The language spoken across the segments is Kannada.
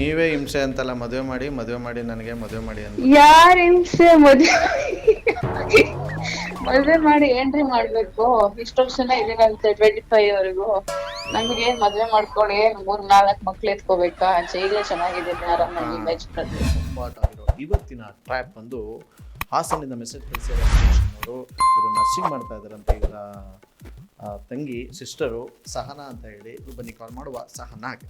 ನೀವೇ ಹಿಂಸೆ ಅಂತಲ್ಲ ಮದುವೆ ಮಾಡಿ ಮದುವೆ ಮಾಡಿ ನನಗೆ ಮದುವೆ ಮಾಡಿ ಅಂತ. ಯಾರ ಹಿಂಸೆ ಮದುವೆ ಮದುವೆ ಮಾಡಿ ಏನ್ರಿ ಮಾಡ್ಬೇಕು? ಇಷ್ಟು ವರ್ಷನ ಇದೀನಂತೆ ಟ್ವೆಂಟಿ ಫೈವ್ ವರೆಗೂ. ನಮ್ಗೆ ಮದ್ವೆ ಮಾಡ್ಕೊಳ್ಳಿ ಮೂರ್ ನಾಲ್ಕು ಮಕ್ಳು ಎತ್ಕೋಬೇಕಾ? ಈಗಲೇ ಚೆನ್ನಾಗಿದೆ ಆರಾಮಾಗಿ ವೆಜ್ ಆಗಿರೋ ಇವತ್ತಿನ ಟ್ರ್ಯಾಪ್ ಬಂದು ಹಾಸನದಿಂದ ಮೆಸೇಜ್ ಕಳಿಸಿರೋ ಅವರು ಇವರು ನರ್ಸಿಂಗ್ ಮಾಡ್ತಾ ಇದ್ದಾರಂತೆ. ಇವರ ಆ, ತಂಗಿ ಸಿಸ್ಟರು ಸಹನಾ ಅಂತ ಹೇಳಿ ಬನ್ನಿ ಕಾಲ್ ಮಾಡುವ. ಸಹನಾಗೆ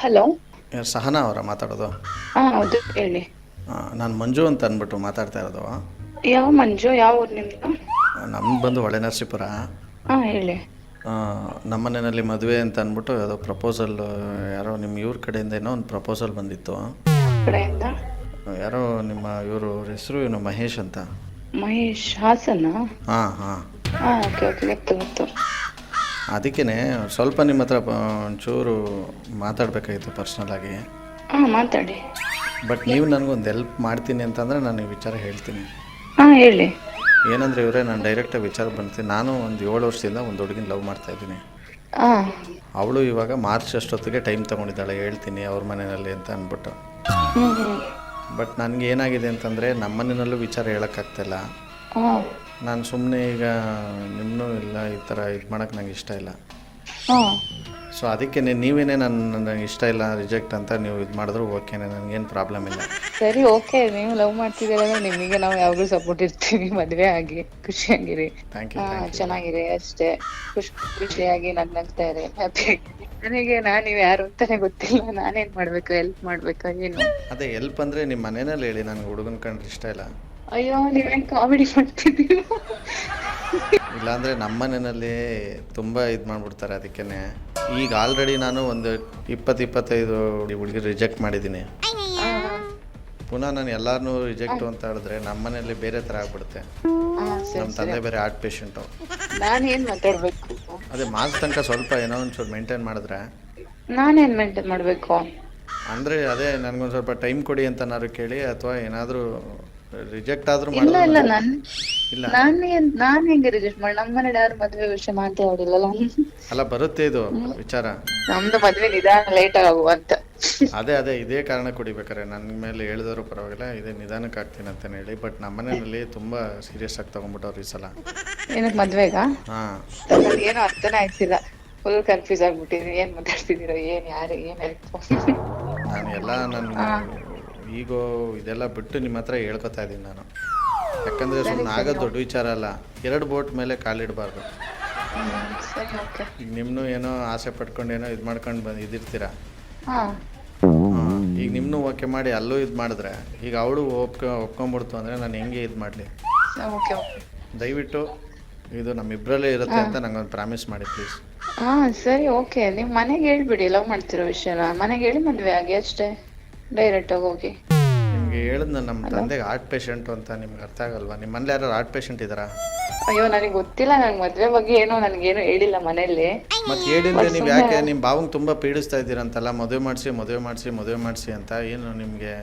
ಹಲೋ? ಸಹನಾ ಅವರ ಮಾತಾಡೋದು? ಹಾ ಹೌದು ಹೇಳಿ. ನಾನು ಮಂಜು ಅಂತ ಅಂದ್ಬಿಟ್ಟು ಮಾತಾಡ್ತಾ ಇರೋದು. ಯಾವ ಮಂಜು? ಯಾವ ಊರ್ ನಿಮ್ದು? ನಮ್ದು ಬಂದು ಹೊಳೆ ನರಸೀಪುರ. ಹಾ ಹೇಳಿ. ನಮ್ಮ ಮನೆಯಲ್ಲಿ ಮದುವೆ ಅಂತ ಅಂದ್ಬಿಟ್ಟು ಯಾವುದೋ ಪ್ರಪೋಸಲ್ ಯಾರೋ ನಿಮ್ಮ ಇವ್ರ ಕಡೆಯಿಂದ ಏನೋ ಒಂದು ಪ್ರಪೋಸಲ್ ಬಂದಿತ್ತು. ಕಡೆಯಿಂದ? ಯಾರೋ ನಿಮ್ಮ ಇವರು ಹೆಸರು ಇವನು ಮಹೇಶ್ ಅಂತ? ಮಹೇಶ್ ಹಾಸನ? ಹಾಂ ಹಾಂ. ಹಾಂ ಓಕೆ ಓಕೆ ಗೊತ್ತು ಗೊತ್ತು. ಅದಕ್ಕೇ ಸ್ವಲ್ಪ ನಿಮ್ಮ ಹತ್ರ ಒಂಚೂರು ಮಾತಾಡಬೇಕಾಗಿತ್ತು ಪರ್ಸ್ನಲಾಗಿ ಹಾ ಮಾತಾಡಿ. ಬಟ್ ನೀವು ನನಗೊಂದು ಹೆಲ್ಪ್ ಮಾಡ್ತೀನಿ ಅಂತಂದರೆ ನಾನು ಈ ವಿಚಾರ ಹೇಳ್ತೀನಿ. ಹಾ ಹೇಳಿ. ಏನಂದರೆ ಇವರೇ ನಾನು ಡೈರೆಕ್ಟಾಗಿ ವಿಚಾರ ಬಂದ್ತೀನಿ ನಾನು ಒಂದು ಏಳು ವರ್ಷದಿಂದ ಒಂದು ಹುಡುಗಿನ ಲವ್ ಮಾಡ್ತಾ ಇದ್ದೀನಿ. ಹಾ. ಅವಳು ಇವಾಗ ಮಾರ್ಚ್ ಅಷ್ಟೊತ್ತಿಗೆ ಟೈಮ್ ತಗೊಂಡಿದ್ದಾಳೆ ಹೇಳ್ತೀನಿ ಅವ್ರ ಮನೆಯಲ್ಲಿ ಅಂತ ಅಂದ್ಬಿಟ್ಟು. ಬಟ್ ನನಗೆ ಏನಾಗಿದೆ ಅಂತಂದರೆ ನಮ್ಮ ಮನೆಯಲ್ಲೂ ವಿಚಾರ ಹೇಳೋಕ್ಕಾಗ್ತಿಲ್ಲ. ನಾನು ಸುಮ್ಮನೆ ಈಗ ನಿಮ್ಮನ್ನು ಇಲ್ಲ ಈ ಥರ ಇದು ಮಾಡೋಕ್ಕೆ ನಂಗೆ ಇಷ್ಟ ಇಲ್ಲ. ಸೊ ಅದಕ್ಕೆ ನೀವೇನೇ ನನ್ನ ನನಗೆ ಇಷ್ಟ ಇಲ್ಲ ರಿಜೆಕ್ಟ್ ಅಂತ ನೀವು ಇದು ಮಾಡಿದ್ರು ಓಕೆನೆ ನನಗೇನು ಪ್ರಾಬ್ಲಮ್ ಇಲ್ಲ. ಸರಿ ಓಕೆ ನೀವು ಲವ್ ಮಾಡ್ತಿದ್ದೀರ ನಿಮಗೆ ನಾವು ಯಾವಾಗಲೂ ಸಪೋರ್ಟ್ ಇರ್ತೀವಿ ಮದುವೆ ಆಗಿ ಖುಷಿಯಾಗಿರಿ ಥ್ಯಾಂಕ್ ಯು ಚೆನ್ನಾಗಿರಿ ಅಷ್ಟೇ. ಖುಷಿ ಖುಷಿಯಾಗಿ ನಗ್ತಾ ಇರಿ ಹ್ಯಾಪಿ ನನಗೆ ನಾನು ನೀವು ಯಾರು ಅಂತಾನೆ ಗೊತ್ತಿಲ್ಲ ನಾನೇನ್ ಮಾಡ್ಬೇಕು ಹೆಲ್ಪ್ ಮಾಡಬೇಕು ಏನು? ಅದೇ ಹೆಲ್ಪ್ ಅಂದರೆ ನಿಮ್ಮ ಮನೇನಲ್ಲಿ ಹೇಳಿ ನನಗೆ ಹುಡುಗನ ಕಂಡ್ರೆ ಇಷ್ಟ ಇಲ್ಲ. ಅಯ್ಯೋ ನೀವೇನ್ ಕಾಮಿಡಿ ಮಾಡ್ತಿದ್ದೀವಿ ಇಲ್ಲಾಂದರೆ ನಮ್ಮ ಮನೆಯಲ್ಲಿ ತುಂಬ ಇದು ಮಾಡ್ಬಿಡ್ತಾರೆ ಅದಕ್ಕೇನೆ. ಈಗ ಆಲ್ರೆಡಿ ನಾನು ಒಂದು ಇಪ್ಪತ್ತು ಇಪ್ಪತ್ತೈದು ಹುಡುಗಿ ರಿಜೆಕ್ಟ್ ಮಾಡಿದ್ದೀನಿ. ಪುನಃ ನಾನು ಎಲ್ಲರನ್ನೂ ರಿಜೆಕ್ಟ್ ಅಂತ ಹೇಳಿದ್ರೆ ನಮ್ಮ ಮನೆಯಲ್ಲಿ ಬೇರೆ ಥರ ಆಗ್ಬಿಡುತ್ತೆ. ನಮ್ಮ ತಂದೆ ಬೇರೆ ಆರ್ಟ್ ಪೇಷಂಟು ನಾನು ಏನ್ ಮಾತಾಡ್ಬೇಕು? ಅದೇ ಮಾರ್ಕ್ಸ್ ತನಕ ಸ್ವಲ್ಪ ಏನೋ ಒಂಚೂರು ಮೇಂಟೈನ್ ಮಾಡಿದ್ರೆ. ನಾನೇನ್ ಮೇಂಟೈನ್ ಮಾಡ್ಬೇಕು? ಅಂದರೆ ಅದೇ ನನಗೊಂದು ಸ್ವಲ್ಪ ಟೈಮ್ ಕೊಡಿ ಅಂತನಾದ್ರು ಕೇಳಿ ಅಥವಾ ಏನಾದರೂ ರಿಜೆಕ್ಟ್ ಆದ್ರೂ ಇಲ್ಲ ಇಲ್ಲ ನಾನು ಇಲ್ಲ. ನಾನು ಹೆಂಗೆ ರಿಜೆಕ್ಟ್ ಮಾಡಿ ನಮ್ಮ ಮನೇಲಿ ಯಾರು ಮದ್ವೆ ವಿಷಯ ಮಾತಾಡಿಲ್ಲಲ್ಲ ಅಲ್ಲ ಬರುತ್ತೆ ಇದು ವಿಚಾರ. ನಮ್ದು ಮದ್ವೆ ನಿಧಾನ ಲೇಟ್ ಆಗುವ ಅಂತ. ಅದೇ ಅದೇ ಇದೇ ಕಾರಣ ಕೊಡಿಬೇಕಾರೆ ನನ್ನ ಮೇಲೆ ಹೇಳಿದವರು ಪರವಾಗಿಲ್ಲ ಇದೇ ನಿಧಾನಕ್ಕೆ ಆಗ್ತೀನಿ ಅಂತ ಹೇಳಿ. ಬಟ್ ನಮ್ಮ ಮನೆಯಲ್ಲಿ ತುಂಬಾ ಸೀರಿಯಸ್ ಆಗಿ ತಗೊಂಡ್ಬಿಟ್ಟವ್ರು ಈ ಸಲ. ಏನಕ್ಕೆ ಮದ್ವೆಗಾ? ಹಾಂ. ಏನು ಏನೋ ಅರ್ಥನೇ ಆಯ್ತಿಲ್ಲ ಫುಲ್ ಕನ್ಫ್ಯೂಸ್ ಆಗ್ಬಿಟ್ಟಿದ್ದೀನಿ. ಏನ್ ಮಾತಾಡ್ತಿದ್ದೀರೋ ಏನ್ ಯಾರು ಏನಾಯ್ತು ನಾನು ಎಲ್ಲ ನನ್ನ ಈಗೋ ಇದೆಲ್ಲ ಬಿಟ್ಟು ನಿಮ್ಮ ಹತ್ರ ಹೇಳ್ಕೊತಾ ಇದ್ದೀನಿ ನಾನು. ಯಾಕಂದರೆ ಸುಮ್ಮನೆ ಆಗ ದೊಡ್ಡ ವಿಚಾರ ಅಲ್ಲ. ಎರಡು ಬೋಟ್ ಮೇಲೆ ಕಾಲಿಡಬಾರ್ದು ಸರಿ ಓಕೆ. ಈಗ ನಿಮ್ಮನ್ನು ಏನೋ ಆಸೆ ಪಟ್ಕೊಂಡು ಏನೋ ಇದು ಮಾಡ್ಕೊಂಡು ಬಂದು ಇದಿರ್ತೀರ? ಹಾ. ಈಗ ನಿಮ್ಮನ್ನು ಓಕೆ ಮಾಡಿ ಅಲ್ಲೂ ಇದು ಮಾಡಿದ್ರೆ ಈಗ ಅವಳು ಒಪ್ಕೊ ಒಪ್ಕೊಂಬಿಡ್ತು ಅಂದರೆ ನಾನು ಹೆಂಗೆ ಇದು ಮಾಡಲಿ? Okay okay. ದಯವಿಟ್ಟು ಇದು ನಮ್ಮಿಬ್ಬರಲ್ಲೇ ಇರುತ್ತೆ ಅಂತ ನಂಗೊಂದು ಪ್ರಾಮಿಸ್ ಮಾಡಿ ಪ್ಲೀಸ್. ಹಾ ಸರಿ ಓಕೆ. ನೀವು ಮನೆಗೆ ಹೇಳ್ಬಿಡಿ ಲವ್ ಮಾಡ್ತಿರೋ ವಿಷಯನ. ಮನೆಗೆ ಹೇಳಿ ಮದುವೆ ಆಗಿ ಅಷ್ಟೇ. ಡೈರೆಕ್ಟ್ ಆಗಿ ಹೋಗಿ. ನಿಮಗೆ ಹೇಳಿದ್ನ ನಮ್ಮ ತಂದೆಗೆ ಹಾರ್ಟ್ ಪೇಷಂಟ್ ಅಂತ ನಿಮ್ಗೆ ಅರ್ಥ ಆಗಲ್ವಾ? ನಿಮ್ಮ ಮನೇಲಿ ಯಾರು ಹಾರ್ಟ್ ಪೇಷಂಟ್ ಇದ್ದಾರಾ? ಅಯ್ಯೋ ನನಗೆ ಗೊತ್ತಿಲ್ಲ. ನಂಗೆ ಮದುವೆ ಬಗ್ಗೆ ಏನೋ ನನಗೇನು ಹೇಳಿಲ್ಲ ಮನೆಯಲ್ಲಿ ಮತ್ತೆ ಹೇಳಿದ್ರೆ ನೀವು ಯಾಕೆ ನಿಮ್ಮ ಭಾವಂಗೆ ತುಂಬ ಪೀಡಿಸ್ತಾ ಇದ್ದೀರಂತಲ್ಲ ಮದುವೆ ಮಾಡಿಸಿ ಮದುವೆ ಮಾಡಿಸಿ ಮದುವೆ ಮಾಡಿಸಿ ಅಂತ. ಏನು ನಿಮಗೆ?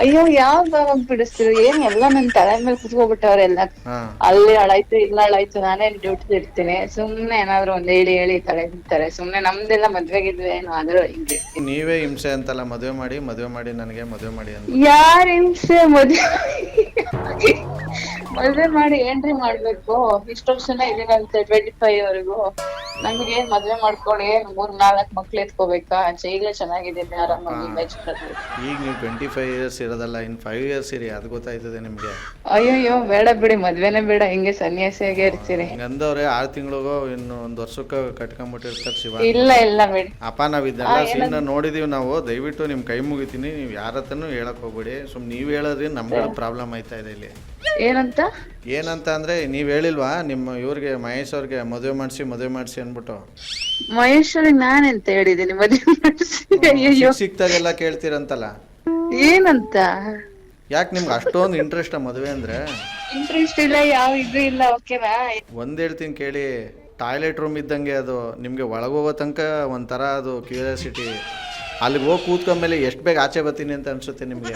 ಅಯ್ಯೋ ಯಾವ ಭಾವಾಗ ಬಿಡಿಸ್ತಿರೋ? ಏನ್ ಎಲ್ಲ ನನ್ ತಲೆ ಮೇಲೆ ಕುತ್ಕೋಬಿಟ್ಟವ್ರೆಲ್ಲ ಎಲ್ಲ. ಅಲ್ಲಿ ಹಾಳಾಯ್ತು ಇಲ್ಲ ಅಳಾಯ್ತು ನಾನೇ ಡ್ಯೂಟಿ ಇರ್ತೀನಿ. ಸುಮ್ನೆ ಏನಾದ್ರು ಒಂದ್ ಹೇಳಿ ಹೇಳಿ ತಲೆ ಇರ್ತಾರೆ. ಸುಮ್ನೆ ನಮ್ದೆಲ್ಲ ಮದ್ವೆಗಿದ್ವಿ ಏನು ಆದ್ರೂ ಹಿಂಗೆ. ನೀವೇ ಹಿಂಸೆ ಅಂತಲ್ಲ ಮದುವೆ ಮಾಡಿ ಮದುವೆ ಮಾಡಿ ನನಗೆ ಮದುವೆ ಮಾಡಿ ಅಂತ ಯಾರ್ ಹಿಂಸೆ ಮದ್ವೆ ಮದ್ವೆ ಮಾಡಿ ಏನ್ರಿ ಮಾಡ್ಬೇಕು? ಇಷ್ಟು ವರ್ಷನ ಇದೀನಂತೆ ಟ್ವೆಂಟಿ ಫೈವ್ ವರೆಗೂ. ನಮ್ಗೆ ಮದ್ವೆ ಮಾಡ್ಕೊಳ್ಳಿ ಮೂರ್ ನಾಲ್ಕ್ ಮಕ್ಳು ಎತ್ಕೋಬೇಕಾ? ಈಗಲೇ ಚೆನ್ನಾಗಿದ್ದೀನಿ ಆರಾಮಾಗಿ ಈಗ ನೀವು ಟ್ವೆಂಟಿ ಫೈವ್ ಇಯರ್ಸ್ ಇರೋದಲ್ಲ ಇನ್ ಫೈವ್ ಇಯರ್ಸ್ ಇರಿ ಅದು ಗೊತ್ತಾಯ್ತದೆ ನಿಮಗೆ. ಅಯ್ಯಯ್ಯೋ ಬೇಡ ಬಿಡಿ ಮದ್ವೆನೆ ಬೇಡ ಹಿಂಗೆ ಸನ್ಯಾಸಿಯಾಗೆ ಇರ್ತೀರಿ. ಗಂಧವ್ರೆ ಆರು ತಿಂಗಳಿಗೋ ಇನ್ನು ಒಂದು ವರ್ಷಕ್ಕೆ ಕಟ್ಕೊಂಡ್ಬಿಟ್ಟಿರ್ತಾರೆ ಶಿವ ಇಲ್ಲ ಇಲ್ಲ ಬಿಡಿ. ಅಪ್ಪ ನಾವು ಇದೆಲ್ಲ ಸೀನ್ ನೋಡಿದೀವಿ ನಾವು ದಯವಿಟ್ಟು ನಿಮ್ಮ ಕೈ ಮುಗಿತೀನಿ ನೀವು ಯಾರ ಹತ್ರನೂ ಹೇಳಕ್ ಹೋಗ್ಬೇಡಿ. ಸುಮ್ ನೀವು ಹೇಳೋದ್ರಿಂದ ನಮ್ಗಳ ಪ್ರಾಬ್ಲಮ್ ಆಯ್ತಾ ಇದೆ ಇಲ್ಲಿ. ಏನಂತ? ಏನಂತ ಅಂದ್ರೆ ನೀವು ಹೇಳಿಲ್ವಾ ನಿಮ್ಮ ಇವ್ರಿಗೆ ಮಹೇಶ್ ಅವ್ರಿಗೆ ಮದುವೆ ಮಾಡಿಸಿ ಮದುವೆ ಮಾಡಿಸಿ ಅಂದ್ಬಿಟ್ಟು. ಮಹೇಶ್ವರಿ ನಾನೆಂತ ಹೇಳಿದ್ದೀನಿ ಮದ್ವೆ ಮಾಡ್ಸಿ ಸಿಕ್ ಸಿಕ್ತಾಗೆಲ್ಲ ಕೇಳ್ತೀರಂತಲ್ಲ. ಏನಂತ? ಯಾಕೆ ನಿಮ್ಗೆ ಅಷ್ಟೊಂದು ಇಂಟ್ರೆಸ್ಟ್ ಮದುವೆ ಅಂದ್ರೆ? ಇಂಟ್ರೆಸ್ಟ್ ಇಲ್ಲ ಯಾವ ಇದು ಇಲ್ಲ ಓಕೆನಾ ಒಂದ್ ಹೇಳ್ತೀನಿ ಕೇಳಿ ಟಾಯ್ಲೆಟ್ ರೂಮ್ ಇದ್ದಂಗೆ ಅದು ನಿಮಗೆ ಒಳಗೋಗೋ ತನಕ ಒಂಥರ ಅದು ಕ್ಯೂರಿಯಾಸಿಟಿ ಅಲ್ಲಿಗೆ ಹೋಗಿ ಕೂತ್ಕೊಂಡ್ಮೇಲೆ ಎಷ್ಟು ಬೇಗ ಆಚೆ ಬರ್ತೀನಿ ಅಂತ ಅನ್ಸುತ್ತೆ ನಿಮ್ಗೆ?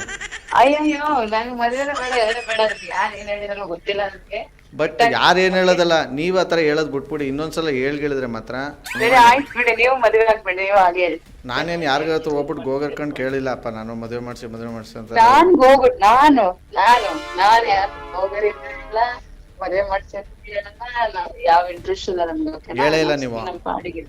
ಅಯ್ಯಯ್ಯೋ ನಂಗೆ ಮದುವೆ ಬೇಡ ಬೇಡ ಯಾರು ಏನ್ ಹೇಳಿದ್ರೋ ಗೊತ್ತಿಲ್ಲ ನನಗೆ ಬಟ್ ಯಾರು ಏನು ಹೇಳೋದಲ್ಲ ನೀವ್ ಆತರ ಹೇಳೋದ್ ಬಿಟ್ಬಿಡಿ ಇನ್ನೊಂದ್ಸಲ ಹೇಳಿದ್ರೆ ಮಾತ್ರ ಬೇರೆ ಆಯ್ತು ಬಿಡಿ ನೀವು ಮದ್ವೆ ಆಗ್ಬೇಡಿ ನೀವು ಹಾಗೆ ಹೇಳಿ. ನಾನೇನು ಯಾರಿಗಾರ ಹತ್ರ ಹೋಗ್ಬಿಟ್ಟು ಗೋಗರ್ಕೊಂಡು ಕೇಳಿಲ್ಲಪ್ಪ ನಾನು ಮದುವೆ ಮಾಡಿಸಿ ಮದುವೆ ಮಾಡಿಸಿ ಅಂತ ನಾನ್ ನಾನು ನಾನು ನಾನು ಯಾರು ಹೋಗರಿಲ್ಲ ಮದ್ವೆ ಮಾಡ್ಸಿ ಅಂತ ಹೇಳಲ್ಲ ನಾವ್ ಯಾವ ಇಂಟ್ರೆಸ್ಟ್ ಇಲ್ಲ ನಮ್ಗೆ ಓಕೆನಾ? ಹೇಳೇ ಇಲ್ಲ ನೀವು. ನಮ್ಮ ಪಾಡಿಗೆ.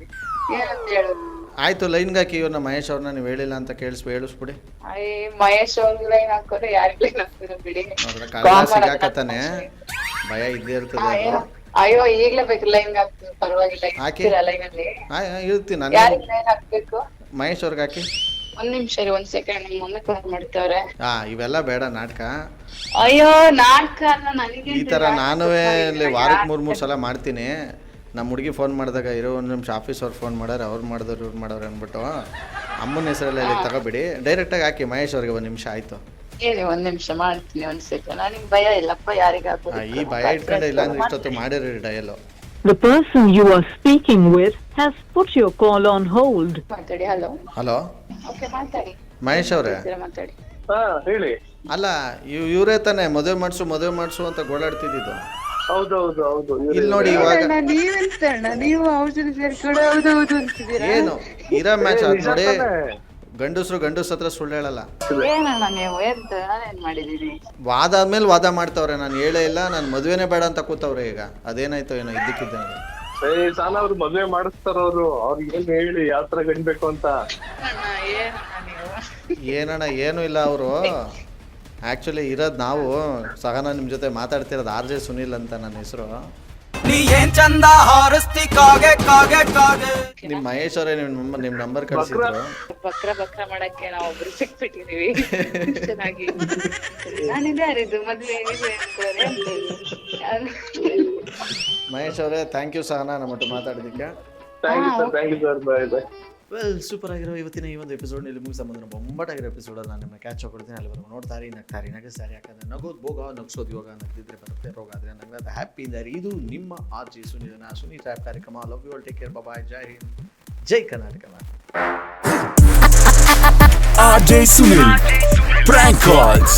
ಏನಂತ ಹೇಳೋದು ಆಯ್ತು ಲೈನ್ ಹಾಕಿ ಇವ್ರನ್ನ ಮಹೇಶ್ ಅವ್ರನ್ನ ನೀವು ಹೇಳಿಲ್ಲ ಅಂತ ಕೇಳಿಸ್ಬಿ ಹೇಳಿಸ್ಬಿಡಿ. ಅಯ್ಯ ಮಹೇಶ್ ಅವ್ರಿಗೆ ಲೈನ್ ಹಾಕೋದು ಯಾರಿಗ್ ಲೈನ್ ಬಿಡಿ. ಸಿಗಾಕತ್ತಾನೆ. ಭಯ ಇದ್ದೇ ಇರ್ತದೆ ಅಯ್ಯೋ ಈಗ್ಲೇ ಬೇಕು ಲೈನ್ ಹಾಕ್ತೀನಿ ಪರವಾಗಿಲ್ಲ ಹಾಕಿ. ಲೈನ್ ಅಲ್ಲಿ ಇರ್ತೀನಿ ನಾನು ಯಾರಿಗ್ ಲೈನ್ ಹಾಕ್ಬೇಕು? ಮಹೇಶ್ ಅವ್ರಿಗೆ ಹಾಕಿ. ಒಂದ್ ನಿಮಿಷ ರೀ ಒಂದ್ ಸೆಕೆಂಡ್ ನಿಮ್ ಮಮ್ಮಿ ಕಾಲ್ ಮಾಡ್ತವ್ರೆ. ಹಾ ಇವೆಲ್ಲ ಬೇಡ ನಾಟಕ. ಅಯ್ಯೋ ನಾಟಕ ಅಲ್ಲ ನನಗೆ ಈ ತರ ನಾನುವೇ ಇಲ್ಲಿ ವಾರಕ್ಕೆ ಮೂರು ಮೂರು ಸಲ ಮಾಡ್ತೀನಿ. ನಮ್ಮ ಹುಡುಗಿ ಫೋನ್ ಮಾಡಿದಾಗ ಇರೋ ಒಂದು ನಿಮಿಷ ಆಫೀಸ್ ಅವ್ರು ಫೋನ್ ಮಾಡೋರು ಅವ್ರು ಮಾಡಿದ್ರು ಇವ್ರು ಮಾಡೋರು ಅಂದ್ಬಿಟ್ಟು ಅಮ್ಮನ ಹೆಸರಲ್ಲಿ ತಗೋಬಿಡಿ. ಡೈರೆಕ್ಟಾಗಿ ಹಾಕಿ ಮಹೇಶ್ ಅವ್ರಿಗೆ ಒಂದು ನಿಮಿಷ ಆಯಿತು. ಹೇಳಿ ಒಂದ್ ನಿಮಿಷ ಮಾಡ್ತೀನಿ ಒಂದ್ ಸೆಕೆಂಡ್ ನನಗೆ ಭಯ ಇಲ್ಲಪ್ಪ ಯಾರಿಗ ಈ ಭಯ ಇಟ್ಕೊಂಡೆ ಇಲ್ಲ ಅಂದ್ರೆ ಇಷ್ಟೊತ್ತು ಮಾಡಿರಿ dial The person you are speaking with has put your call on hold. ಮಾತಾಡಿ ಹಲೋ. ಹಲೋ. ಓಕೆ ಮಾತಾಡಿ. ಮಹೇಶ್ ಅವರೇ. ಮಾತಾಡಿ ಹಾ ಹೇಳಿ. ಅಲ್ಲ ಇವ್ ಇವರೇ ತಾನೇ ಮದುವೆ ಮಾಡಿಸು ಮದುವೆ ಮಾಡಿಸು ಅಂತ ಗೋಳಾಡ್ತಿದ್ದು ಹೌದೌದು ಹೌದು ಇವ್ರೇ. ಇಲ್ಲಿ ನೋಡಿ ಇವಾಗ ಅಣ್ಣ ನೀವೆಂತ ಅಣ್ಣ ನೀವು ಔಷಧಿ ಸೇರ್ಕೊಂಡು ಹೌದು ಹೌದು ಅಂತಿದ್ದೀರಾ? ಏನು? ಇರೋ ಮ್ಯಾಚ್ ನಿಜ ನೋಡಿ. ತಾನೇ? ಗಂಡಸ್ರು ಗಂಡಸ್ ಹತ್ರ ಸುಳ್ಳು ಹೇಳಲ್ಲ. ಏನಣ್ಣ ನೀವು ಎಂತ ನಾನೇನ್ ಮಾಡಿದೀನಿ ವಾದ ಆದ್ಮೇಲೆ ವಾದ ಮಾಡ್ತಾವ್ರೆ ನಾನು ಹೇಳೇ ಇಲ್ಲ ನಾನು ಮದುವೆನೇ ಬೇಡ ಅಂತ ಕೂತವ್ರೆ ಈಗ. ಅದೇನಾಯ್ತು ಏನೋ ಇದ್ದಕ್ಕಿದ್ದಂಗೆ. ಏ ಸಾಲ ಅವ್ರು ಮದ್ವೆ ಮಾಡಿಸ್ತಾರ ಅವ್ರು. ಅವ್ರಿಗೆ ಏನ್ ಹೇಳಿ ಯಾವ ತರ ಗಂಡ್ಬೇಕು ಅಂತ. ಅಣ್ಣ ಏನಣ್ಣ ನೀವು? ಏನಣ್ಣ ಏನೂ ಇಲ್ಲ ಅವರು. ಆಕ್ಚುಲಿ ಇರೋದು ನಾವು. ಸಹನ ನಿಮ್ಮ ಜೊತೆ ಮಾತಾಡ್ತಿರೋದು ಆರ್ ಜೆ ಸುನಿಲ್ ಅಂತ ನನ್ನ ಹೆಸರು. ನೀ ಏನ್ ಚಂದ ಹಾರಿಸ್ತಿ ಕಾಗೆ ಕಾಗೆ ಕಾಗೆ. ನಿಮ್ಮ ಮಹೇಶ್ ಅವರೇ ನಿಮ್ಮ ನಿಮ್ಮ ನಂಬರ್ ಕಳಿಸಿದ್ರು. ಬಕ್ರ ಬಕ್ರ ಮಾಡಕ್ಕೆ ನಾವು ಒಬ್ರು ಸಿಕ್ಬಿಟ್ಟಿದೀವಿ. ಚೆನ್ನಾಗಿ. ನಾನಿದೆ ಮದ್ವೆ ಅಂತಾರೆ ಮಹೇಶ್ ಅವರೇ ಥ್ಯಾಂಕ್ ಯು ಸಹನಾ ನಮ್ಮ ಒಟ್ಟು ಮಾತಾಡೋದಕ್ಕೆ thank you sir thank you sir bye bye well super ಆಗಿರೋ ಇವತ್ತಿನ ಈ ಒಂದು ಎಪಿಸೋಡ್ ಇಲ್ಲಿ ಮುಗಿಸ ಬಂದ್ರೆ ಬೊಂಬಾಟಾಗಿರೋ ಎಪಿಸೋಡಲ್ಲಿ ನಾನು ನಿಮ್ಮ ಕ್ಯಾಚ್ ಕೊಡ್ತೀನಿ. ನೋಡ್ತಾರೆ ನೋಡ್ತಾರಿ ನಗ್ತಾರಿ ಸರಿ, ಯಾಕಂದ್ರೆ ನಗೋದು ಭೋಗ, ನಗ್ಸೋದು ಯೋಗ ನಗ್ದಿದ್ರೆ ಬರುತ್ತೆ. ರೋಗ ಆದರೆ ನಗ್ರದ ಹ್ಯಾಪಿ ಇದ್ದಾರೆ ಇದು ನಿಮ್ಮ ಆರ್ ಜಿ ಸುನಿಲನ ಸುನಿ ಟ್ರ್ಯಾಪ್ ಕಾರ್ಯಕ್ರಮ. Love you all take care bye Jai Hind Jai Karnataka R Jai Sunil prank calls.